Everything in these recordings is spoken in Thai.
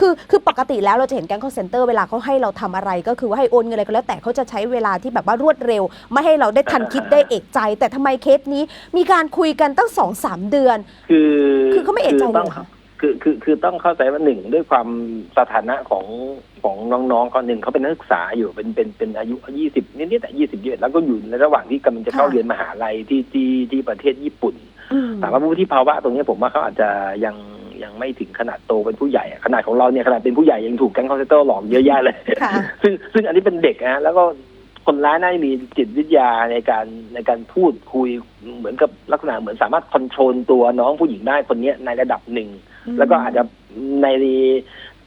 คือคือปกติแล้วเราจะเห็นแก๊งคอร์เซนเตอร์เวลาเขาให้เราทำอะไร ก็คือว่าให้โอนเงินอะไรก็แล้วแต่เขาจะใช้เวลาที่แบบว่ารวดเร็ว ไม่ให้เราได้ทันคิดได้เอกใจ แต่ทำไมเคสนี้มีการคุยกันตั้งสองสามเดือน คือคือเขาไม่เอะใจเลยต้องเหรอคะคือคือคือต้องเข้าใจว่าหนึ่งด้วยความสถานะของของน้องๆเขาหนึ่งเขาเป็นนักศึกษาอยู่เป็นเป็นเป็นอายุยี่สิบนิดๆแต่ยี่สิบเยแล้วก็อยู่ในระหว่างที่กำลังจะเข้าค่ะ เรียนมหาลัยที่ที่ที่ประเทศญี่ปุ่น อืม ถามว่าวุฒิภาวะตรงนี้ผมว่าเขาอาจจะยัง ยังไม่ถึงขนาดโตเป็นผู้ใหญ่อะขนาดของเราเนี่ยขนาดเป็นผู้ใหญ่ยังถูกแก๊งคอร์เซนเตอร์หลอกเยอะแยะเลยค่ะซึ่งซึ่งอันนี้เป็นเด็กนะแล้วก็คนร้ายน่าจะมีจิตวิทยาในการในการพูดคุยเหมือนกับลักษณะเหมือนสามารถคอนโทรลตัวน้องผู้หญิงได้คนเนี้ยในระดับหนึ่ง แล้วก็อาจจะใน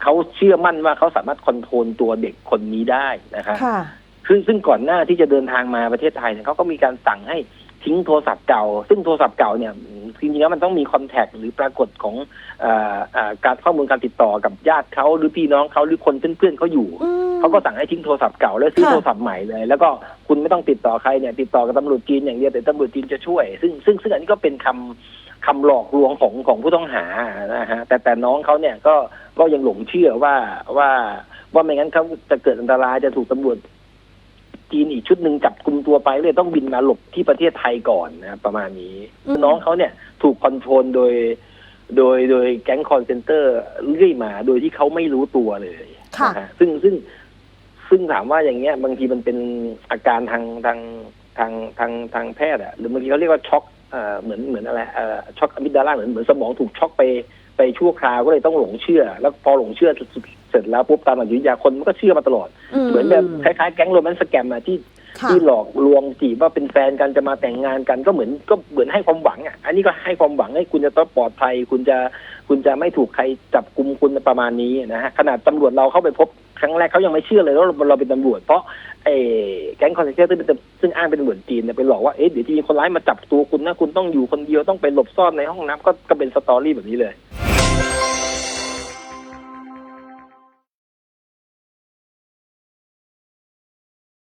เขาเชื่อมั่นว่าเขาสามารถคอนโทรลตัวเด็กคนนี้ได้นะครับค่ะซึ่งซึ่งก่อนหน้าที่จะเดินทางมาประเทศไทยเนี่ยเขาก็มีการสั่งให้ทิ้งโทรศัพท์เก่า ซึ่งโทรศัพท์เก่าเนี่ย จริงๆแล้วมันต้องมีคอนแทคหรือปรากฏของเออเอ่อการข้อมูลการติดต่อกับญาติเขาหรือพี่น้องเขาหรือคนเพื่อนๆเขาอยู่อืมเขาก็สั่งให้ทิ้งโทรศัพท์เก่าแล้วซื้อค่ะโทรศัพท์ใหม่เลย แล้วก็คุณไม่ต้องติดต่อใครเนี่ยติดต่อกับตำรวจจีนอย่างเดียวแต่ตำรวจจีนจะช่วย ซึ่งซึ่งซึ่งอันนี้ก็เป็นคำคำหลอกลวงของของผู้ต้องหานะฮะแต่แต่น้องเขาเนี่ยก็ก็ยังหลงเชื่อว่าว่าว่าไม่งั้นเขาจะเกิดอันตรายจะถูกตำรวจ จีนอีกชุดหนึ่งจับกุมตัวไปเลยต้องบินมาหลบที่ประเทศไทยก่อนนะครับประมาณนี้อืมน้องเขาเนี่ยถูกคอนโทรลโดย โดยโดยแก๊งคอนเซนเตอร์เรื่อยมาโดยที่เขาไม่รู้ตัวเลยค่ะ นะฮะซึ่งซึ่งซึ่งถามว่าอย่างเงี้ย บางทีมันเป็นอาการทางทางทางทางทางแพทย์อะหรือบางทีเขาเรียกว่าช็อกเอ่อเหมือนเหมือนอะไรเอ่อช็อกอะมิกดาลาเหมือนเหมือนสมองถูกช็อกไป ไปชั่วคราวก็เลยต้องหลงเชื่อ แล้วพอหลงเชื่อเสร็จแล้วปุ๊บตามหลักจิตวิทยาคนมันก็เชื่อมาตลอด เหมือนแบบคล้ายๆแก๊งโรแมนต์สแกมอะที่ค่ะที่หลอกลวงจีบว่าเป็นแฟนกันจะมาแต่งงานกันก็เหมือนก็เหมือนให้ความหวังอะ อันนี้ก็ให้ความหวังให้คุณจะต้องปลอดภัย คุณจะคุณจะไม่ถูกใครจับกลุ่มคุณประมาณนี้นะฮะขนาดตำรวจเราเข้าไปพบครั้งแรกเขายังไม่เชื่อเลยว่าเราเป็นตำรวจ เพราะไอ้แก๊งคอนเซนเตอร์ซึ่งเป็นซึ่งอ้างเป็นตำรวจจีนเนี่ยไปหลอกว่าเอ๊ะเดี๋ยวจะมีคนร้ายมาจับตัวคุณนะคุณต้องอยู่คนเดียวต้องไปหลบซ่อนในห้องน้ำก็ก็เป็นสตอรี่แบบนี้เลย